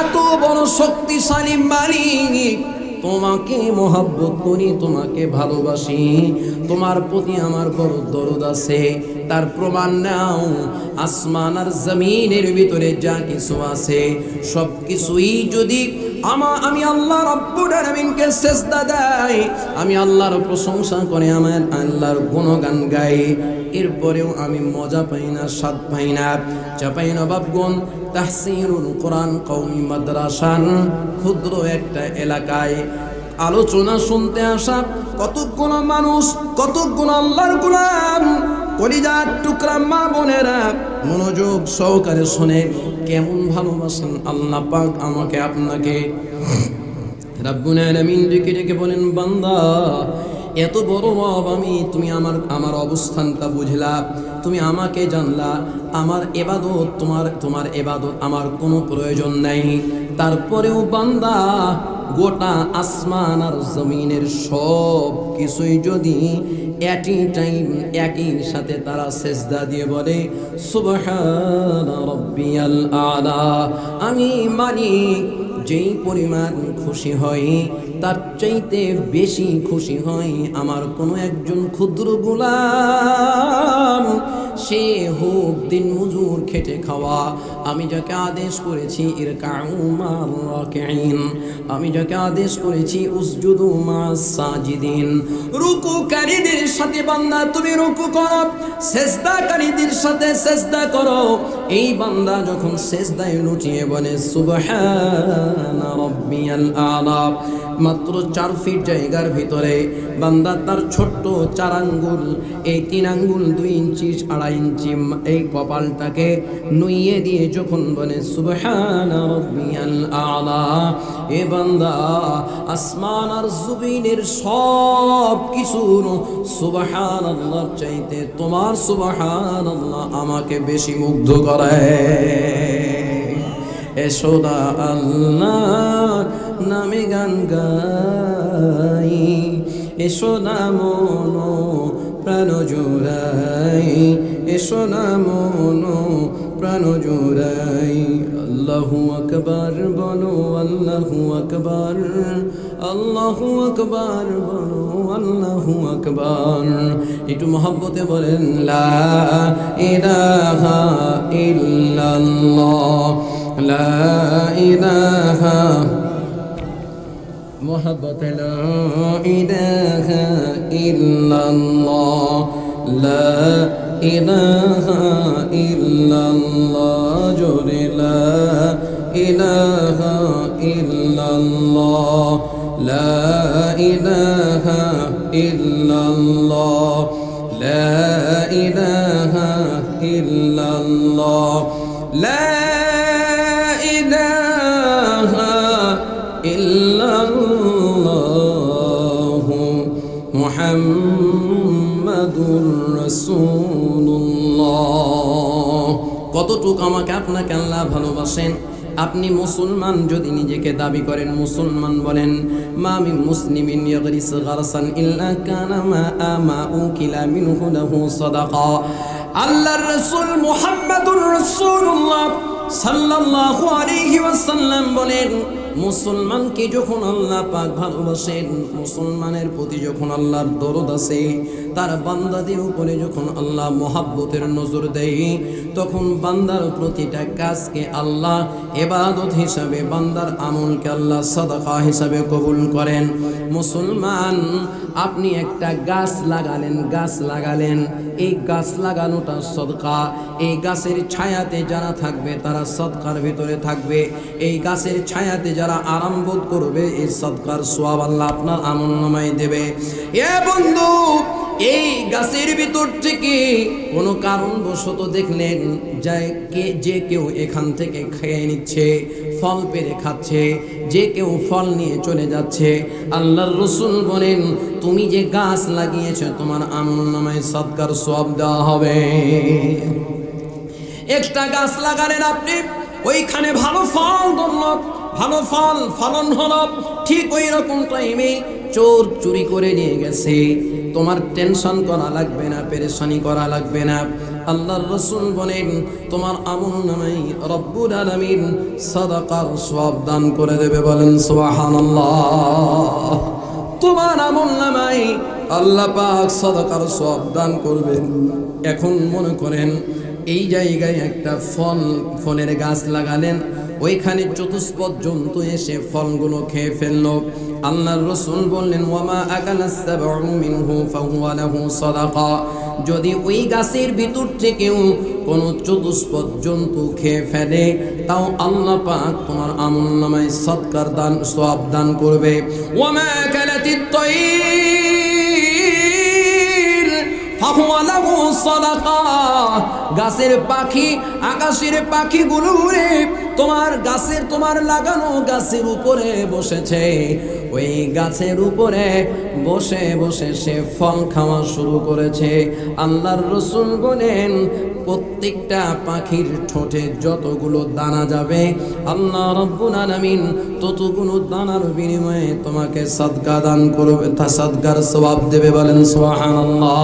এত বড় শক্তিশালী মালিক। তোমাকে মহাব্বত করি, তোমাকে ভালোবাসি। তোমার প্রতি আমার বড় দরদ আছে। তার প্রমাণ নাও, আসমান আর জমিনের ভিতরে যা কিছু আছে সব কিছুই যদি আমা, আমি আল্লাহ রব্বুল আলামিনকে সেজদা দেয় আমি আল্লাহর প্রশংসা করে আমার আল্লাহর গুণগান গাই। এরপরেও আমি মজা পাই না, স্বাদ পাই না। চাপাই না বাবগণ তাহসিরুল কোরআন কৌমি মাদ্রাসান ক্ষুদ্র একটা এলাকায়। আলোচনা শুনতে আসা কতগুলো মানুষ কতগুলো আল্লাহর গোলাম, কলিজার টুকরা মা বোনেরা মনোযোগ সহকারে শুনে কেমন ভালোবাসেন আল্লাহ পাক আমাকে, আপনাকে। রাব্বুল আলামিন ডেকে ডেকে বলেন, বান্দা, এত বড় রব আমি, তুমি আমার আমার অবস্থানটা বুঝলা। তুমি আমাকে জানলা, আমার এবাদত তোমার তোমার এবাদত আমার কোনো প্রয়োজন নাই। তারপরেও বান্দা গোটা আসমান আর জমিনের সব কিছুই যদি একই টাইম একই সাথে তারা সেজদা দিয়ে বলে রব্বিয়াল আলা। আমি মালিক যেই পরিমাণ খুশি হয় তার চাইতে বেশি খুশি হয় আমার কোনো একজন ক্ষুদ্র গোলাম। সে হোক দিন মজুর খেটে খাওয়া। আমি যাকে আদেশ করেছি এর কাউমার আমি যাকে আদেশ করেছি, উসজুদু মা সাজিদিন। রুকুকারীদের সাথে বান্দা, তুমি রুকু করো। সেজদাকারীদের সাথে সেজদা করো। এই বান্দা যখন সেজদায় লুটিয়ে বলে, সুবহানা রব্বিয়াল আলা। মাত্র চার ফিট জায়গার ভিতরে বান্দা তার ছোট্ট চার আঙ্গুল, এই তিন আঙ্গুল দুই ইঞ্চি আড়াই ইঞ্চি এই কপালটাকে নুইয়ে দিয়ে যখন বলে, সুবহানা রব্বিয়াল আলা এ বান্দা, আসমান আর জুবিনের সব কিছুর সুবহান আল্লাহ চাইতে তোমার সুবহান আল্লাহ আমাকে বেশি মুগ্ধ করে। এসোদা আল্লাহ নামে গান গাই, এসো না মন প্রাণ জোড়াই, এসো না মন প্রাণ জোড়াই। আল্লাহু আকবার বলো, আল্লাহু আকবার আল্লাহু আকবার বলো, আল্লাহু আকবার। একটু মহব্বতে বলেন, লা ইলাহা ইল্লাল্লাহ, লা ইলাহা محبت لا إله إلا الله لا إله إلا الله جل لا إله إلا الله لا إله إلا الله لا إله إلا الله لا ইল্লাল্লাহু মুহাম্মাদুর রাসূলুল্লাহ কতটুক আমাকে আপনাকে আল্লাহ ভালোবাসেন? আপনি মুসলমান, যদি নিজেকে দাবি করেন মুসলমান বলেন মামি মুসলিম ইয়াগরিস গারসান মা আল্লাহর রাসূল মুহাম্মাদুর রাসূলুল্লাহ সাল্লাল্লাহু আলাইহি ওয়াসাল্লাম বলেন মুসলমানকে যখন আল্লাহ পাক ভালোবাসেন, মুসলমানের প্রতি যখন আল্লাহর দরদ আছে, তার বান্দাদের উপরে যখন আল্লাহ মহাব্বতের নজর দেয়, তখন বান্দার প্রতিটা কাজকে আল্লাহ এবাদত হিসাবে, বান্দার আমলকে আল্লাহ সদাকা হিসাবে কবুল করেন। মুসলমান, আপনি একটা গাছ লাগালেন গাছ লাগালেন, এই গাছ লাগানোটা সদকা। এই গাছের ছায়াতে যারা থাকবে, তারা সদকার ভিতরে থাকবে। এই গাছের ছায়াতে যারা আরাম বোধ করবে, এই সদকার সোয়াব আল্লাহ আপনার নামাই দেবে। এ বন্ধু, এই গাছের ভিতর থেকে কোনো কারণবশত দেখলেন যায় কে, যে কেউ এখান থেকে খেয়ে নিচ্ছে, ফল পেরে খাচ্ছে, যে কেউ ফল নিয়ে চলে যাচ্ছে। আল্লাহর রসুল বলেন, তুমি যে গাছ লাগিয়েছো, তোমার আমল সৎকার সব দেওয়া হবে। একটা গাছ লাগালেন আপনি, ওইখানে ভালো ফল ধরল। ভালো ফল, ফলন হলো ঠিক ওই রকম টাইমে চোর চুরি করে নিয়ে গেছে। তোমার টেনশন করা লাগবে না, পেরেশানি করা লাগবে না। আল্লাহর রসুল বলেন, তোমার আমল নামাই রব্বুল আলামিন সাদাকার সওয়াব দান করে দেবে। বলেন, সুবহানাল্লাহ। তোমার আমল নামাই আল্লাহ পাক সাদাকার সওয়াব দান করবেন। এখন মনে করেন, এই জায়গায় একটা ফল, ফলের গাছ লাগালেন ওইখানে চতুষ্পদ জন্তু এসে ফলগুলো খেয়ে ফেলল। আল্লাহর রসুল বললেন, ওয়ামা মিনহু ফাহুয়ালাহু সাদাকা। যদি ওই গাছের ভিতর থেকেও কোনো চতুষ্পদ জন্তু খেয়ে ফেলে, তাও আল্লাহ পাক তোমার আমল নামায় সৎকার দান, সওয়াব দান করবে। ওয়ামা কালাতিত তয়ির ফাহুয়া লাহু সাদাকা। গাছের পাখি, আকাশের পাখিগুলো উড়ে তোমার গাছের, তোমার লাগানো গাছের উপরে বসেছে। ওই গাছের উপরে বসে বসে সে ফল খাওয়া শুরু করেছে। আল্লাহর রসুল বলেন, প্রত্যেকটা পাখির ঠোঁটে যতগুলো দানা যাবে, আল্লাহ রব্বুল আলামিন ততগুলো দানার বিনিময়ে তোমাকে সদকা দান করবে। তা সদকার সওয়াব দেবে বলেন, সুবহানাল্লাহ।